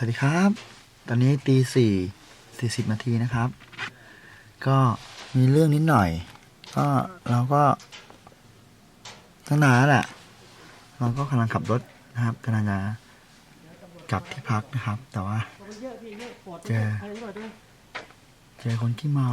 สวัสดีครับ ตอนนี้ตีสี่สี่สิบนาทีนะครับ ก็มีเรื่องนิดหน่อย ก็เราก็ตั้งนานแล้วแหละ เราก็กำลังขับรถนะครับกำลังจะกลับที่พักนะครับ แต่ว่าเจอเจอคนขี้เมา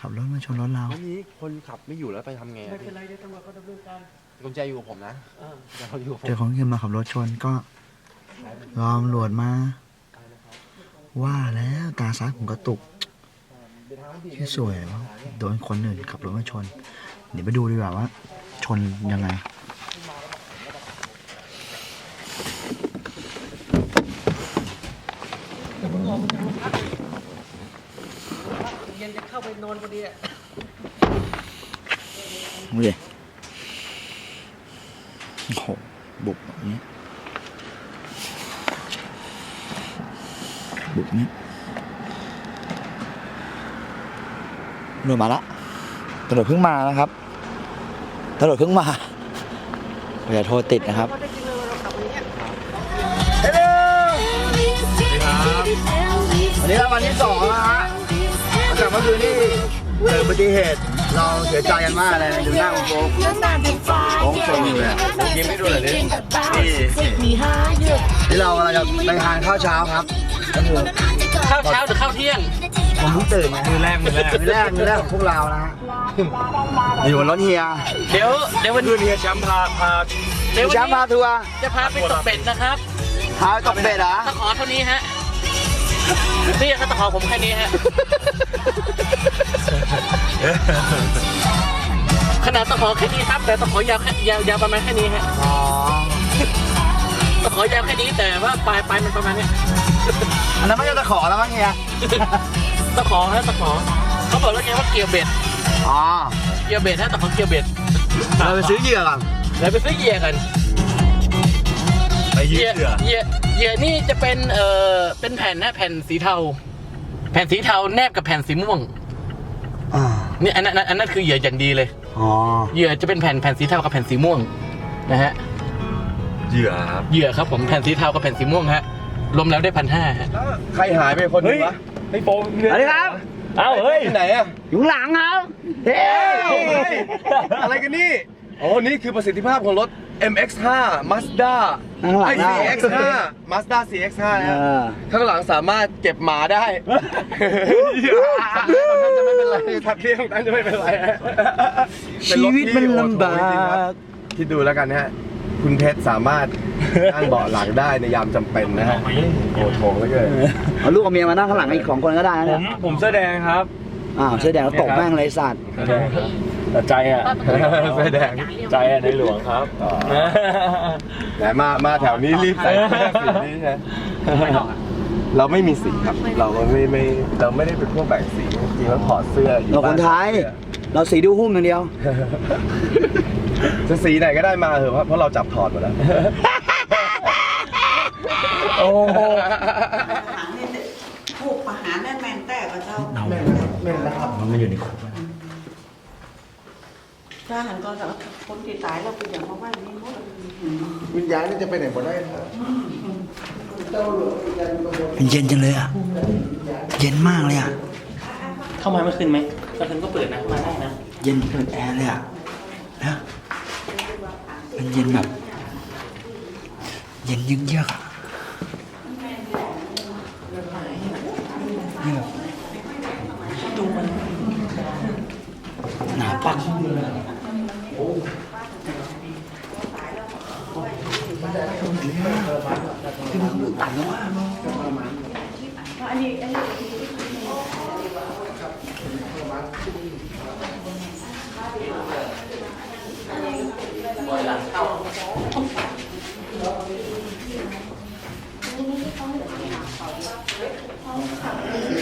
ขับรถมาชนรถเราวันนี้คนขับไม่อยู่แล้วไปทำไงไม่เป็นไรเดี๋ยวตำรวจเขาดำเนินการกุญแจอยู่กับผมนะเออกุญแจเขาอยู่กับผมเจอคนขี้เมาขับรถชนก็ รอตำรวจมา ว่าแล้วตาซ้ายผมกระตุกที่สวยวะโดนคนอื่นขับรถมาชน เดี๋ยวไปดูดีกว่าว่า ชนยังไงเย็นจะเข้าไปนอนพอดีอะดูดิโอ้โหบุกแบบนี้ บุกนี้ตำรวจมาละตำรวจเพิ่งมานะครับตำรวจเพิ่งมาอย่าโทรติดนะครับก็ได้จริงเลยว่าเราขับอย่างเงี้ยวันนี้เราวันที่สองแล้วฮะหลังจากเมื่อคืนที่ เกิดอุบัติเหตุเราเสียใจกันมากเลยดูหน้าของโฟกโฟกชนอยู่เลยยิ้มให้ดูหน่อยดินี่เรากำลังจะไปทานข้าวเช้าครับก็คือข้าวเช้าหรือข้าวเที่ยงผมเพิ่งตื่นมามือแรกมือแรกมือแรกมือแรกของพวกเรานะฮะอยู่บนรถเฮียเดี๋ยวเดี๋ยววันเฮียแชมป์พาพาเดี๋ยวแชมป์พาทัวร์จะพาไปตกเป็ดนะครับพาไปตกเบ็ดเหรอขอเท่านี้ฮะ นี่ถ้าตะขอผมแค่นี้ฮะ ขนาดตะขอแค่นี้ครับ แต่ตะขอยาวแค่ยาวยาวประมาณแค่นี้ฮะอ๋อตะขอยาวแค่นี้แต่ว่าปลายปลายมันประมาณเนี้ยอันนั้นไม่ใช่ตะขอแล้วมั้งเฮียตะขอฮะตะขอ เขาบอกแล้วไงว่าเกี่ยวเบ็ด อ๋อ เกี่ยวเบ็ดฮะตะขอเกี่ยวเบ็ด เราไปซื้อเหยื่อก่อนแล้วไปซื้อเหยื่อกันไป เหยืยื่ดอเสือเหยื่อเหยื่อนี่จะเป็นเอ่อเป็นแผ่นนะแผ่นสีเทา แผ่นสีเทาแนบกับแผ่นสีม่วงอ่านี่อันนั้นอันนั้นคือเหยื่ออย่างดีเลยอ๋อเหยื่อจะเป็นแผ่นแผ่นสีเทากับแผ่นสีม่วงนะฮะเหยื่อครับเหยื่อครับผมแผ่นสีเทากับแผ่นสีม่วงฮะรวมแล้วได้พันห้าฮะใครหายไปคนนึงวะไอ้โฟมสวัสดีครับ เอ้าเฮ้ยไหนอะอยู่ข้างหลังครับเฮ้เฮ้ยยอะไรกันนี่โอ้นี่คือประสิทธิภาพของรถ MX5 Mazda ข้างหลังไอได้ CX5 Mazda CX5 นะเอฮะอ ข้างหลังสามารถเก็บหมาได้สัตว์เลี้ยงของท่านจะไม่เป็นไรสัตว์เลี้ยงของท่านจะไม่เป็นไรฮะเป็นชีรถวิตที่มันโอ้โหลำบาจริงๆครับกคิดดูแล้วกันนะฮะ คุณเพชรสามารถนั่งเบาะหลังได้ในยามจำเป็นนะฮะ โอ้โหแล้วเกิน เอาลูกกับเมียมานั่งข้างหลังอีกสองคนก็ได้นะผเนี่ยมผมเสื้อแดงครับ อ้าวเสื้อแดงแล้วตกแม่งเลยสัตว์เสื้อแดงครับแต่ใจอะเสื้อแดงใจอะในหลวงครับอ๋อไหนมามาแถวนี้รีบใส่เสื้อสีนี้ใช่ไหมเราไม่มีสีครับ เราไม่ไม่เราไม่ได้เป็นพวกแบ่งสีจริงๆแล้วถอดเสื้ออยู่เราคนไทยเราสีดูหุ้มอย่างเดียวจะสีไหนก็ได้มาเถอะเพราะเราจับถอดหมดแล้วโอ้โหถูกประหารแม่นแม่นแต่กับเจ้า มันไม่อยู่ในคุกถ้าหันก่อนแต่ว่าคนที่ตายเราเป็นอย่างมาว่านี้หมดวิญญาณนี่จะไปไหนหมดได้ครับมันเย็นจังเลยอะ เย็นมากเลยอะ เข้ามาเมื่อคืนไหมเมื่อคืนก็เปิดนะ มาได้นะ เย็นเปิดแอร์เลยอะ นะ มันเย็นแบบ เย็นยึกเยือกอะนี่แบบหนาวปักคือมันตัดแล้วอะอ๋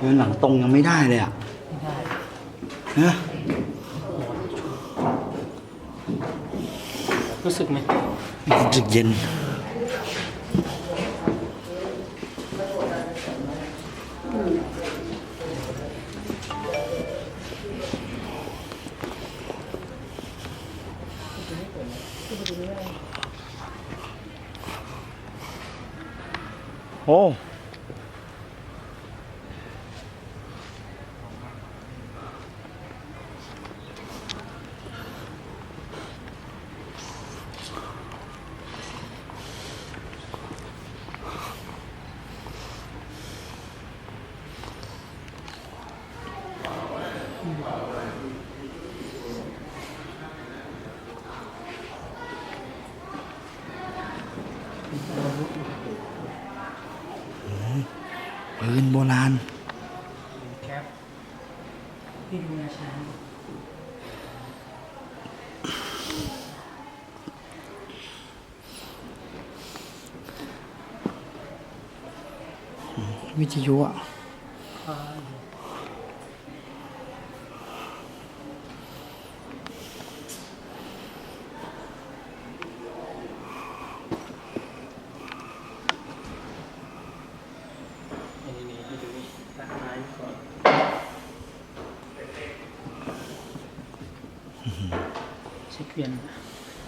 เดินหลังตรงยังไม่ได้เลยอะนะรู้สึกไหมรู้สึกเย็นโอ้ ปืนโบราณวิทยุอะ เช็คเวียน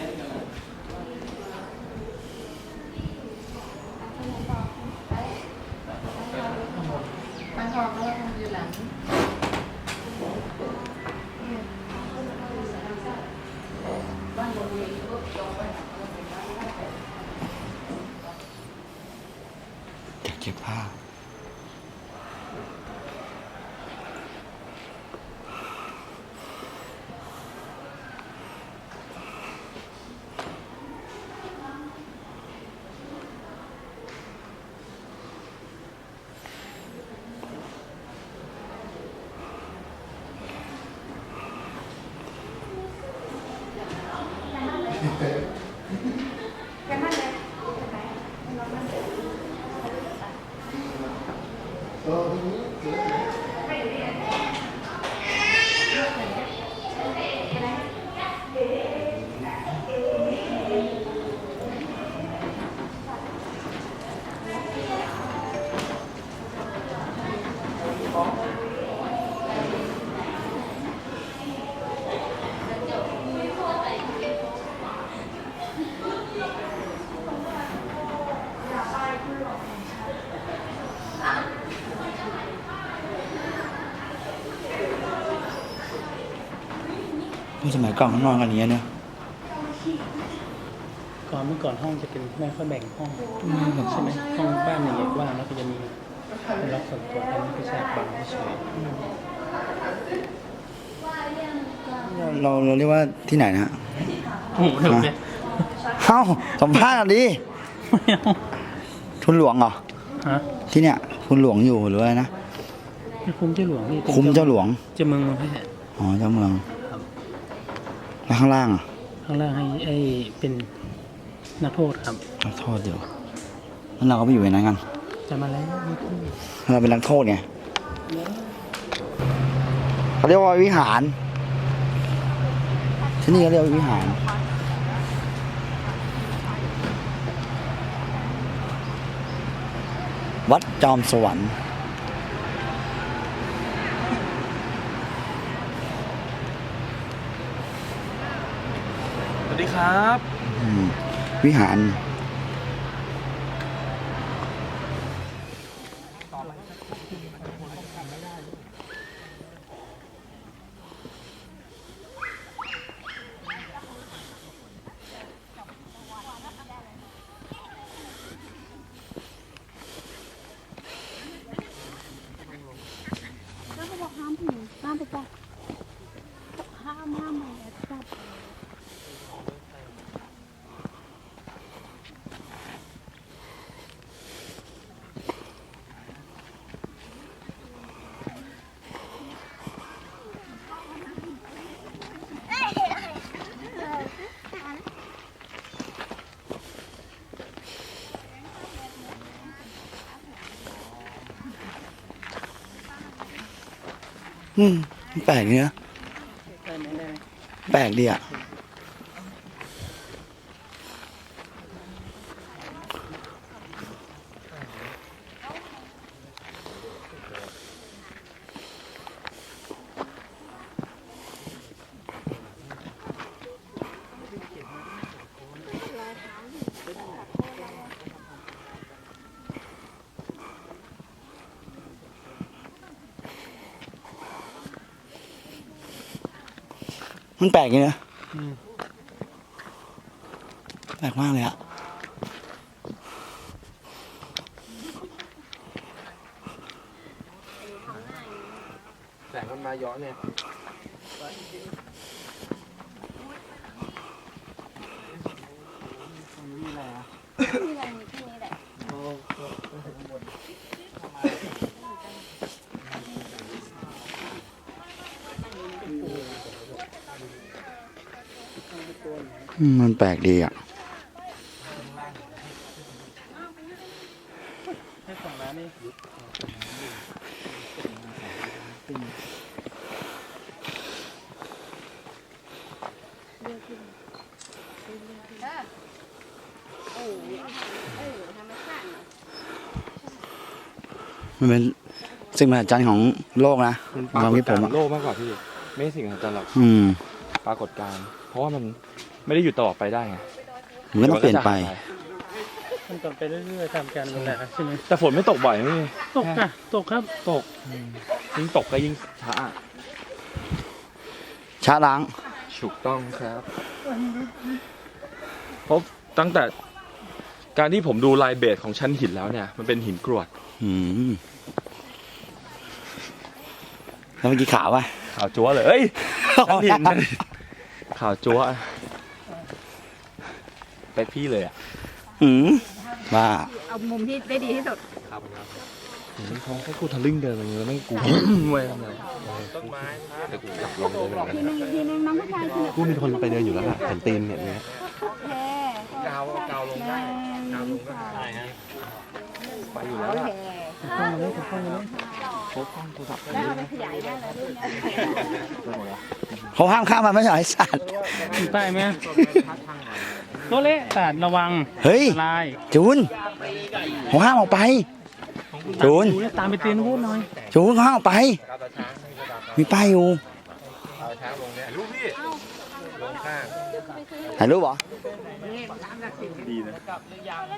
Gracias. ผู้ สมัยก่อนเขานอนกันอย่างเงี้ยเนอะก่อนเมื่อก่อนห้องจะเป็นแม่ค่อยแบ่งห้องใช่ไหมห้องบ้านอย่างเงี้ยว่างแล้วก็จะมีล็อกส่วนตัวอันนี้ก็แช่บังเฉยเราเราเรียกว่าที่ไหนนะฮะโอ้โหหนุกเลยเอ้าสัมภาษณ์หน่อยดิไม่เอาทุนหลวงเหรอฮะที่เนี่ยทุนหลวงอยู่หรืออะไรนะไม่คุ้มเจ้าหลวงนี่ป็นคุ้มเจ้าหลวงเจ้าเมืองเมืองแพร่อ๋อเจ้าเมือง แล้วข้างล่างอะข้างล่างให้ไอ้เป็นนักโทษครับนักโทษเดี๋ยวแล้วเราก็ไปอยู่ในนั้นกันจะมาแล้วไม่คุ้มเราเป็นนักโทษไงเขาเรียกว่าวิหาร ที่นี่เขาเรียกว่าวิหารวัดจอมสวรรค์ สวัส ดีครับ วิหาร แล้วก็บอกห้ามผู้หญิงห้ามไปจับห้ามห้ามไม่ให้จับ แปลกเนี้ยแปลกดีอะ มันแปลกดีนะแปลกมากเลยอะแสงมันมาย้อนเนี่ย นี่แหละมีแค่นี้แหละ อื มมันแปลกดีอะให้ฝั่งร้านนี่เออเออธรรมชาติเนอะมันเป็นสิ่งมหัศจรรย์ของโลกนะมันคปราวามกคิฏดผการมณ์อะโลกมากกว่าพี่ ไม่ใช่สิ่งมหัศจรรย์หรอกอืม ปรากฏการณ์เพราะว่ามัน ไม่ได้อยู่ตลอดไปได้ไงมันก็ต้องเปลี่ยนไป มันต่อไปเรื่อยๆตามการเวลาใช่ไหมแต่ฝนไม่ตกบ่อยนี่ตกอะตกครับตกยิ่งตกก็ยิ่งช้าช้าล้างถูกต้องครับเพราะตั้งแต่การที่ผมดูลายเบสของชั้นหินแล้วเนี่ย มันเป็นหินกรวดอืมแล้วเมื่อกี้ขาวป่ะขาวจั๊วเลยเอ้ยชั้นหินชั้นหินขาวจั๊วเป็ดพี่เลยอะอืมว่าเอามุมที่ได้ดีที่สุดเขาแค่กูทะลึ่งเดินมาอย่างนี้แล้วไม่กูเว้ยทำไมต้นไม้แต่กูอยากลงเลยเหมือนกันทีนึงอีกทีนึงน้องผู้ชายทีนึงกูมีคนไปเดินอยู่แล้วล่ะเห็นตีนเนี่ยเนี้ยโอเคกาวกาวลงได้กาวลงได้ไปอยู่แล้วโอล่ะเคเข้ามาเลยเข้ามาเลยแล้วเอาไปขยายได้เลยรูปเนี้ยเขาห้ามข้ามมาไม่ใช่ไอ้สัตว์มีป้ายไหม โตเละตัดระวังเฮ้ยลายจูนเขาห้ามออกไป จูน ดูเนี่ยตามไปเตือนพูดหน่อย จูนเขาห้ามออกไป มีป้ายอยู่ถ่ายรูปเหรอ ดีนะ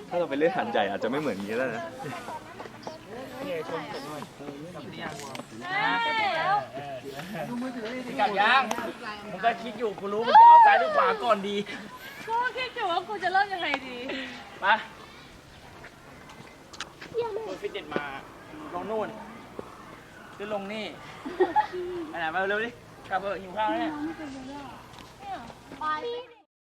ถ้าเราไปเล่นหันใหญ่อาจจะไม่เหมือนนี้แล้วนะ กับยังผมก็คิดอยู่กูรู้มึงจะเอาซ้ายหรือขวาก่อนดีกูคิดอยู่ว่ากูจะเริ่มยังไงดีไปคนฟิตเนสมาลงนู่นจะลงนี่ไปไหนไปเร็วดิกลับเถอหิวข้าวแล้วเนี่ย ไป